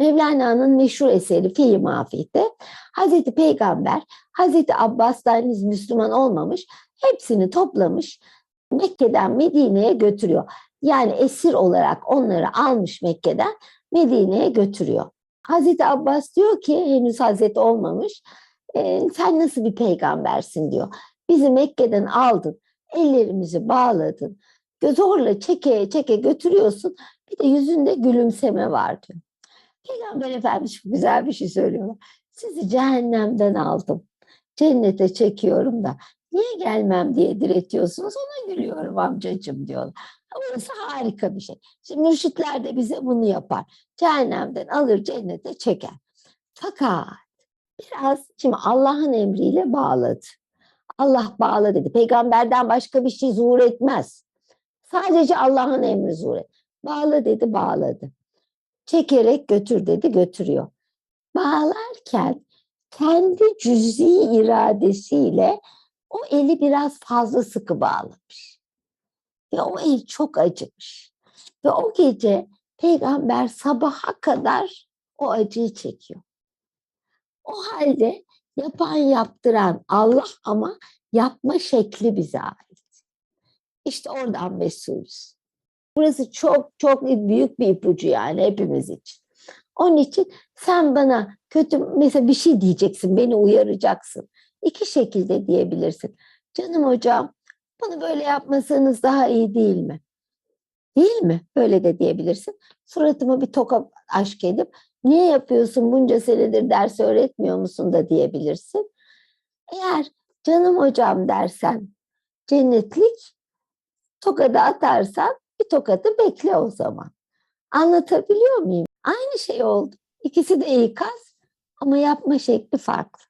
Mevlana'nın meşhur eseri Fihi Mafih'te Hazreti Peygamber, Hazreti Abbas'tan henüz Müslüman olmamış, hepsini toplamış, Mekke'den Medine'ye götürüyor. Yani esir olarak onları almış Mekke'den Medine'ye götürüyor. Hazreti Abbas diyor ki henüz Hazreti olmamış, "E, sen nasıl bir peygambersin diyor. Bizi Mekke'den aldın, ellerimizi bağladın, zorla çeke çeke götürüyorsun. Bir de yüzünde gülümseme var diyor. Peygamber Efendimiz çok güzel bir şey söylüyorlar. Sizi cehennemden aldım. Cennete çekiyorum da niye gelmem diye diretiyorsunuz ona gülüyorum amcacığım diyorlar. Burası harika bir şey. Şimdi mürşitler de bize bunu yapar. Cehennemden alır cennete çeker. Fakat biraz şimdi Allah'ın emriyle bağladı. Allah bağla dedi. Peygamberden başka bir şey zuhur etmez. Sadece Allah'ın emri zuhur et. Bağla dedi bağladı. Çekerek götür dedi götürüyor. Bağlarken kendi cüzi iradesiyle o eli biraz fazla sıkı bağlamış. Ve o el çok acımış. Ve o gece peygamber sabaha kadar o acıyı çekiyor. O halde yapan yaptıran Allah ama yapma şekli bize ait. İşte oradan mesulüz. Burası çok çok büyük bir ipucu yani hepimiz için. Onun için sen bana kötü mesela bir şey diyeceksin, beni uyaracaksın. İki şekilde diyebilirsin. Canım hocam bunu böyle yapmasanız daha iyi değil mi? Değil mi? Böyle de diyebilirsin. Suratıma bir toka aşk edip niye yapıyorsun bunca senedir ders öğretmiyor musun da diyebilirsin. Eğer canım hocam dersen cennetlik tokadı atarsan bir tokadı bekle o zaman. Anlatabiliyor muyum? Aynı şey oldu. İkisi de ikaz ama yapma şekli farklı.